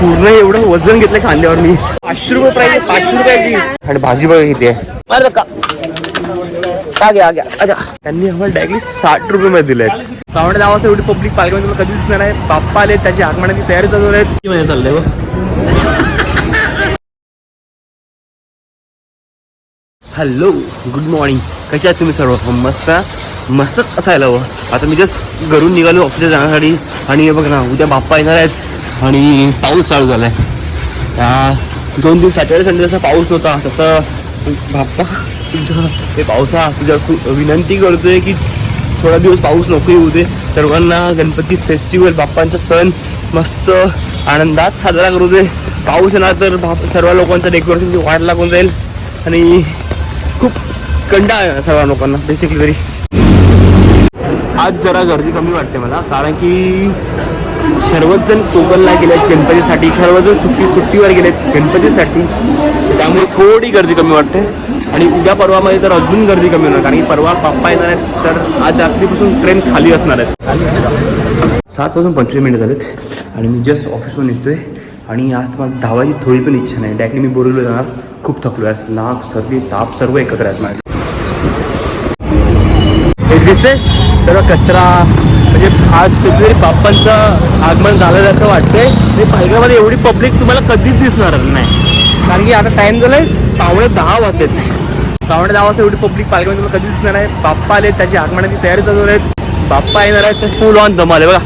पूर्ण एवढं वजन घेतलं खांद्यावर मी. पाचशे रुपये प्राईस पाचशे रुपयाची आणि भाजी बघा किती आहे. त्यांनी आम्हाला डायरेक्टली साठ रुपये मध्ये दिले आहेत श्रावण गावाचं एवढी पब्लिक पालखी तुला कधीच दिसणार नाही. बाप्पा आले त्याची आगमनाची तयारी चालू आहे किती महिने चाललंय बघ हॅलो गुड मॉर्निंग कशा आहात तुम्ही सर्व? मस्त. मस्तच असायला हवं आता मी जस्ट घरून निघालो ऑफिसला जाण्यासाठी. आणि हे बघ ना उद्या बाप्पा येणार आहेत. आणि पाऊस चालू झाला आहे दोन दिवस सॅटर्डे संडे जसा पाऊस नव्हता. तसं बाप्पा तुझं ते पावसा तुझ्या खूप विनंती करतोय की थोडा दिवस पाऊस नको येऊ दे. सर्वांना गणपती फेस्टिवल बाप्पांचा सण मस्त आनंदात साजरा करू दे. पाऊस येणार तर बाप सर्व लोकांचं डेकोरेशनची वाढ लागून जाईल. आणि खूप कंटाळ आहे सर्व लोकांना बेसिकली तरी. आज जरा गर्दी कमी वाटते मला कारण की सर्वच जण कोकणला गेलेत गणपतीसाठी सर्वजण सुट्टी सुट्टीवर गेलेत गणपतीसाठी. त्यामुळे थोडी गर्दी कमी वाटते. आणि उद्या परवामध्ये तर अजून गर्दी कमी होणार कारण की परवा पप्पा येणार आहेत तर आज रात्रीपासून ट्रेन खाली असणार आहेत. सात वाजून पंचवीस मिनिटं झालेत आणि मी जस्ट ऑफिसवर निघतोय. आणि आज मला धावायची थोडी पण इच्छा नाही. डायरेक्टली मी बोलवलं जाणार खूप थकलो आहे. नाक सर्दी ताप सर्व एकत्र आहेत माझ्या हे दिसते सर्व कचरा. म्हणजे आज कुठेतरी बाप्पांचं आगमन झालं असं वाटतंय. आणि पालघरमध्ये एवढी पब्लिक तुम्हाला कधीच दिसणार नाही. कारण की आता टाइम झालाय पावणे दहा वाजलेत. पावणे दहा वाजता एवढी पब्लिक पालघरमध्ये तुम्हाला कधी दिसणार नाही. बाप्पा आले त्याची आगमनाची तयारी चालू आहेत बाप्पा येणार आहेत तर फुल ऑन जमाले बघा.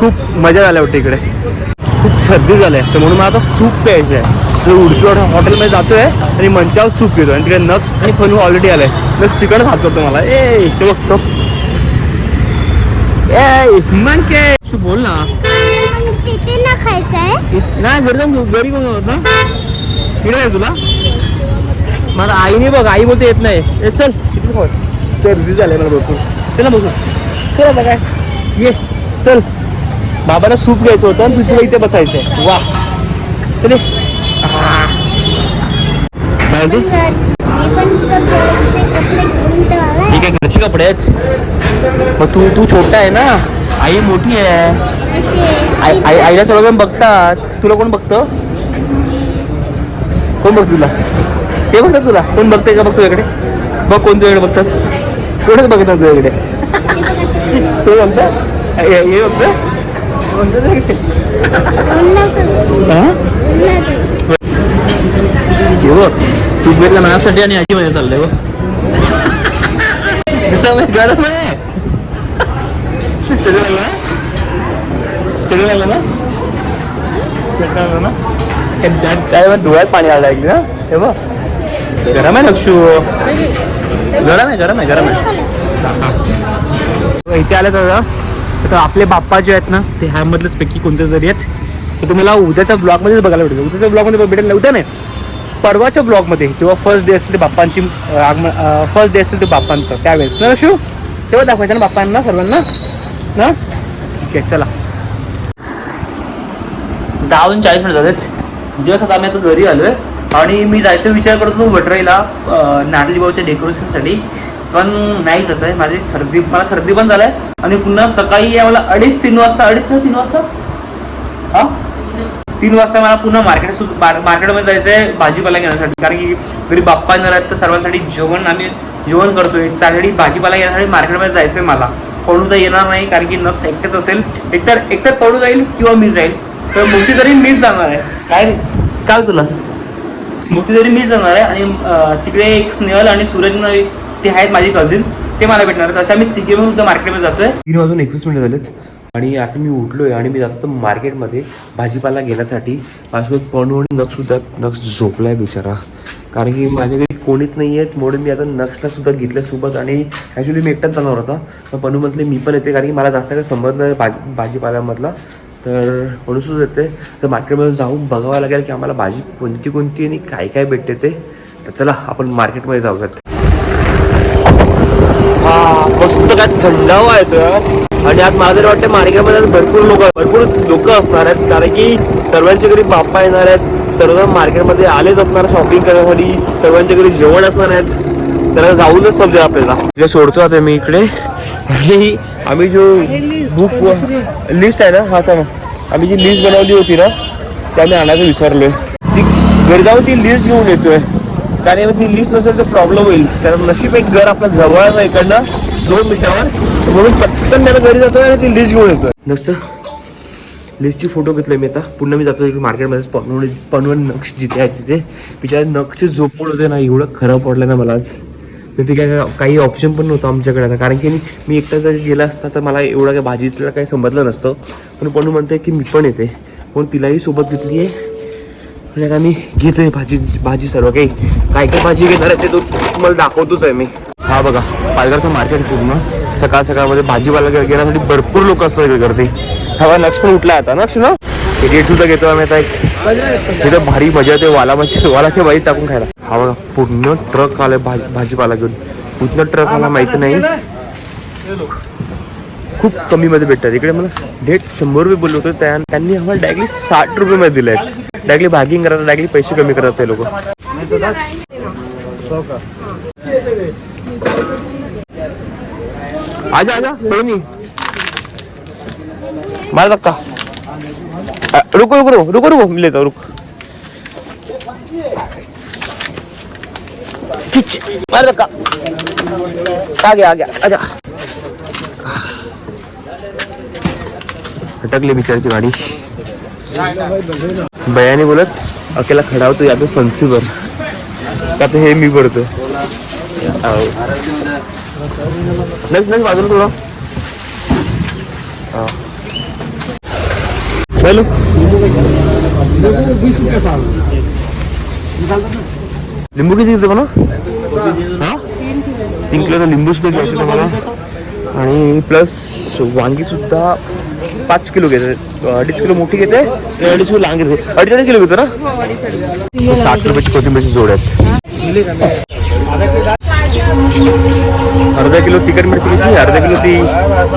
खूप मजा झाल्या वाटते इकडे. खूप सर्दी झाली आहे. तर म्हणून मला आता सूप प्यायचं आहे तर उडपी हॉटेलमध्ये जातोय आणि मंचावर सूप घेतो आणि तिकडे नक्स आणि फनू ऑलरेडी आलाय नक्स तिकडे खातो मला ए तो बघतो. ए मन के तू बोल ना. तिथे ना खायचं आहे. नाही घरी जाऊन. घरी कोण होत? ना इकडे आहे तुला? मला आईने बघ आई बोलते येत नाही. ए, चल. बघ ते रिलीज झाले मला भरपूर. चला बघू. चल आता काय? ये. चल. बाबाला सूप घ्यायचं होतं आणि तुझ्या इथे बसायचंय. वा. चले. काय तुझं घरचे कपडे। आहेत मग तू तू छोटा आहे ना? आई मोठी आहे। आई आई आईला सर्वजण बघतात? तुला कोण बघतं? कोण बघ तुला? ते बघतात तुला? कोण बघतंय का बघ तुझ्याकडे बघ कोण तुझ्याकडे बघतात. कोणच बघत नाही तुझ्याकडे. तो बघतात हे बघतं? बघतं? हा? हे बघ सुबेरला नावासाठी आणि आजी मध्ये चाललंय बघ. गरम गरम आहे चढू लागला ना चढू लागला ना चढू लागला ना काय डोळ्यात पाणी आलं ऐकलं ना हे बघ गरम आहे लक्षू गरम आहे गरम आहे गरम आहे इथे आलं तर तर आपले बाप्पा जे आहेत ना ते ह्यामधलेच पैकी कोणते तरी आहेत तर तुम्हाला उद्याच्या ब्लॉगमध्येच बघायला भेटेल उद्याच्या ब्लॉगमध्ये भेटेल उद्या नाही परवाच्या ब्लॉगमध्ये जेव्हा फर्स्ट डे असेल ते बाप्पांची आगमन फर्स्ट डे असेल ते बाप्पांचं त्यावेळेस. ना शिव तेव्हा दाखवायचं ना बाप्पांना सर्वांना. ना? ठीक आहे चला. दहा वाजून चाळीस मिनिट झालेच दिवस आता आम्ही आता घरी आलोय. आणि मी जायचा विचार करत होतो वटराईला नाटली भाऊच्या डेकोरेशनसाठी पण नाही जात आहे. माझी सर्दी मला सर्दी पण झालाय. आणि पुन्हा सकाळी मला अडीच तीन वाजता अडीच तीन वाजता? हा? तीन वाजता मला पुन्हा मार्केट मार्केटमध्ये जायचं आहे भाजीपाला घेण्यासाठी. कारण की घरी बाप्पा येणार आहेत तर सर्वांसाठी जेवण आम्ही जेवण करतोय. त्यासाठी भाजीपाला घेण्यासाठी मार्केटमध्ये जायचं आहे मला. पळू तर येणार नाही कारण की नक्स एकटेच असेल. एकतर एकतर पळू जाईल किंवा मी जाईल. तर मोठी तरी मीच जाणार आहे. काय काय तुला? मोठी तरी मीच जाणार आहे आणि तिकडे एक स्नेहल आणि सूरज ते आहेत माझे कझिन्स ते मला भेटणार आहेत. आम्ही तिघे म्हणून मार्केटमध्ये जातोय. तीन वाजून एकवीस मिनिट झालेच आणि आता मी उठलोय आणि मी जातो मार्केटमध्ये भाजीपाला घेण्यासाठी. पासवर्ड पणू आणि नक्स झोपला आहे झोपलाय बिचारा. कारण की माझ्या घरी कोणीच नाही आहेत म्हणून मी आता नक्षला सुद्धा घेतल्या सोबत आणि ॲक्च्युली मी एकटाच जाणार होता. पण पणू म्हटले मी पण येते कारण की मला जास्त काही संबंध नाही भाजी भाजीपाल्यामधला. तर पणूसुद्धा येते. तर मार्केटमध्ये जाऊन बघावं लागेल की आम्हाला भाजी कोणती कोणती आणि काय काय भेटते ते. तर चला आपण मार्केटमध्ये जाऊयात. हा मस्त काय थंडावा येतोय आणि आज मला तरी वाटतं मार्केटमध्ये भरपूर लोक भरपूर लोक असणार आहेत. कारण की सर्वांच्या घरी बाप्पा येणार आहेत. सर्व मार्केटमध्ये आलेच असणार शॉपिंग करण्यासाठी. सर्वांच्या घरी जेवण असणार आहेत. तर जाऊनच समजेल आपल्याला. जे सोडतो आता मी इकडे. आणि आम्ही जो बुक लिस्ट आहे ना हा थांबा आम्ही जी लिस्ट बनवली होती ना ते आम्ही आणायचं विसरलोय. ती घरी जाऊन ती लिस्ट घेऊन येतोय. कारण ती लिस्ट नसेल तर प्रॉब्लेम होईल. कारण नशीब एक घर आपल्या जवळच आहे इकडनं. दोन मिनिटावर म्हणून पटकन त्याला घरी जातोय आणि ती लिस्ट घेऊन येतोय. नसतं लिस्टची फोटो घेतले मी आता. पुन्हा मी जातो मार्केटमध्ये पनवण पनवण नक्ष जिथे आहे तिथे. बिचारे नक्ष झोपड होते ना एवढं खराब पडलं ना मला आज. तिथे काय काही ऑप्शन पण नव्हतं आमच्याकडे आता. कारण की मी एकटा जर गेला असता तर मला एवढं काय भाजीतलं काही समजलं नसतं. पण पणू म्हणते की मी पण येते. पण तिलाही सोबत घेतली आहे. आणि आता मी घेतोय भाजी भाजी सर्व काही. काय काय भाजी घेणार आहे ते तो तुम्हाला दाखवतोच आहे मी. हा बघा पालघरचं मार्केट पूर्ण. सकाळ सकाळमध्ये भाजीपाला घेण्यासाठी भरपूर लोक असतात इकडे गर्दी. हा लक्ष पण उठला आता ना? रेट सुद्धा घेतो आम्ही आता एक. तिथं भारी मजा येते वाला मच्छी वालाच्या भाजी टाकून खायला. हा बघा पूर्ण ट्रक आलाय भाजी भाजीपाला घेऊन. पूर्ण ट्रक आला माहिती नाही. खूप कमी मध्ये भेटतात. इकडे मला डेट शंभर रुपये बोललो होतो त्या त्यांनी आम्हाला डायरेक्टली साठ रुपये मध्ये दिले आहेत डायरेक्टली भागिंग करतात डायरेक्टली पैसे कमी करतात ते लोक. आजा आजा कोणी मार धक्का. अ, रुको रुको रुको रुको रुको लेता रुक. खिच मार धक्का. आ गया आ गया आजा. अटकली बिचारची गाडी. बयाने बोलत अकेला खडा होतो या फन्सीवर का तर हे मी करतो नेक्स्ट नेक्स्ट बाजूला थोडं हॅलो लिंबू किती घेतो मला? हा? तीन किलोचा लिंबू सुद्धा घ्यायचे तुम्हाला. आणि प्लस वांगी सुद्धा पाच किलो घेते. अडीच किलो मोठी घेते. ते अडीच किलो लांब घेते. अडीच अडीच किलो घेतो ना? साठ रुपयाची कोथिंबीरची जोड आहेत. अर्धा किलो तिखट मिरची घेतली अर्धा किलो ती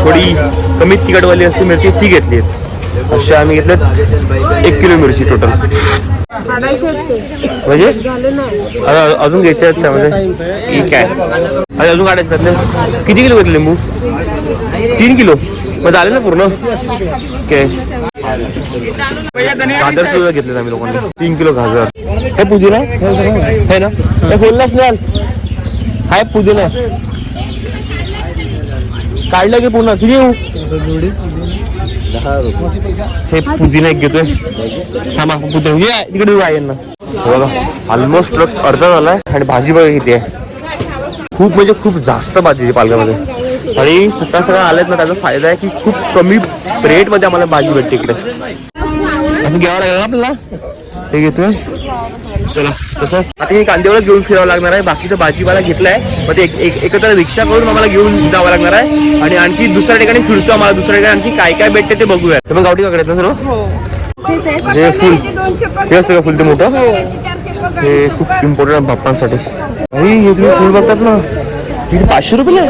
थोडी कमी तिखटवाली असते मिरची ती घेतली. अशा आम्ही घेतल्यात एक किलो मिरची टोटल म्हणजे? अजून घ्यायच्या आहेत त्यामध्ये. ठीक आहे. अरे अजून काढायचं त्यातले किती किलो घेतले लिंबू? तीन किलो. मग झाले ना पूर्ण? ओके. गाजर सुद्धा घेतले आम्ही लोकांनी. तीन किलो गाजर. हे पुदिना? हे ना? हे बोललाच नाही हाय पुदिना. काढलं की पुन्हा किती येऊ? हे पुदिना एक घेतोय. थांबा पुदिना ये तिकडे येऊ आहे यांना बघा ऑलमोस्ट ट्रक अर्धा झालाय आणि भाजी बघा किती आहे. खूप म्हणजे खूप जास्त भाजी आहे पालघरमध्ये आणि सकाळ सकाळ आल्यात ना त्याचा फायदा आहे की खूप कमी रेटमध्ये आम्हाला भाजी भेटते इकडे. असं घ्यावं लागेल आपल्याला? हे घेतोय. चला तसं आता हे कांदेवरच घेऊन फिरावं लागणार आहे. बाकीचं भाजीपाला घेतलाय. मग ते एक- एक- एकत्र रिक्षा करून आम्हाला घेऊन जावं लागणार आहे. आणि आणखी दुसऱ्या ठिकाणी फिरतो आम्हाला. दुसऱ्या ठिकाणी आणखी काय काय भेटते ते बघूया तर मग गावठी काकडे सर्व? म्हणजे फुल हे असतं का फुल ते मोठं? हे खूप इम्पॉर्टंट आहे बाप्पांसाठी. हे तुम्ही फुल बघतात ना. पाचशे रुपये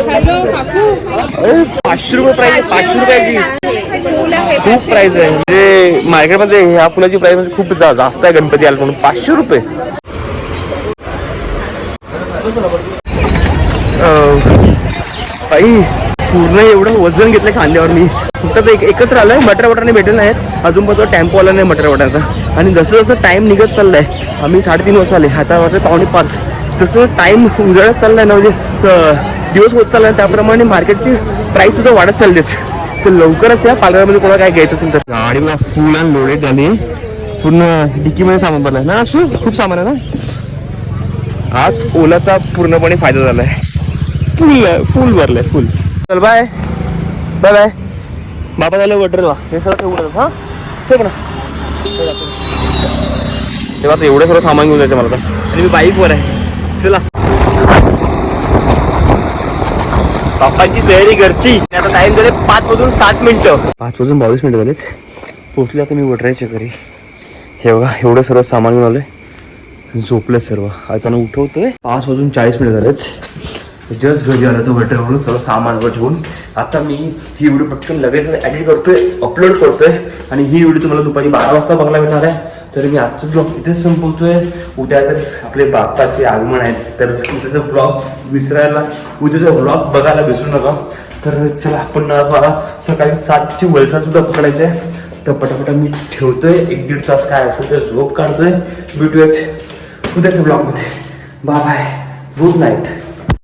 पाचशे रुपये प्राइस आहे पाचशे रुपयाची खूप प्राइस आहे. म्हणजे मार्केटमध्ये ह्या फुलाची प्राइस म्हणजे खूप जास्त आहे गणपती आला म्हणून. पाचशे रुपये. बाई पूर्ण एवढं वजन घेतलं खांद्यावर मी. फक्त एक एकत्र आलंय मटर वटाने भेटेल नाहीत. अजून पण तो टेम्पो आला नाही मटर वटाचा आणि जसं जसं टाइम निघत चाललाय आम्ही साडेतीन वाजता आले. आता वाजता पावणे पाच. तसं टाइम उजळत चाललाय ना म्हणजे दिवस होत चाललाय त्याप्रमाणे मार्केटची प्राईस सुद्धा वाढत चाललीच तर लवकरच या पालघरमध्ये कोणाला काय घ्यायचं असेल तर. गाडी बघा फुल आणि लोडेड झाली. पूर्ण डिकीमध्ये सामान भरलंय. ना अक्षु? खूप सामान आहे ना? आज ओलाचा पूर्णपणे फायदा झालाय. फुल फुल भरलाय फुल चल बाय बाय बाय बाबा झालं वटर वा हे सगळं ठेवून हा? ठीक ना तेव्हा आता एवढं सर्व सामान घेऊन जायचं मला तर आणि मी बाईकवर आहे. चला. बाप्पाची तयारी घरची. आता टाइम झाले पाच वाजून सात मिनिटं. पाच वाजून बावीस मिनिटं झालेच पोहोचले आता मी वटरायच्या घरी. हे बघा एवढं सर्व सामान घेऊन आलोय. झोपलं सर्व. आता उठवतोय. पाच वाजून चाळीस मिनिट झालेच जस्ट घरी आलो तो वरून सर्व सामान वर ठेवून आता मी ही व्हिडिओ पटकन लगेच एडिट करतोय अपलोड करतोय. आणि ही व्हिडिओ तुम्हाला दुपारी बारा वाजता बघायला मिळणार आहे. तर मी आजचा ब्लॉग इथेच संपवतोय. उद्या तर आपले बाप्पाचे आगमन आहेत. तर उद्याचा ब्लॉग विसरायला उद्याचा ब्लॉग बघायला विसरू नका. तर चला आपण आज मला सकाळी सातची वलसाड सुद्धा पकडायचे आहे. तर पटापटा मी ठेवतोय. एक दीड तास काय असेल तर झोप काढतोय. भेटूयात उद्याच्या ब्लॉगमध्ये बाय बाय गुड नाईट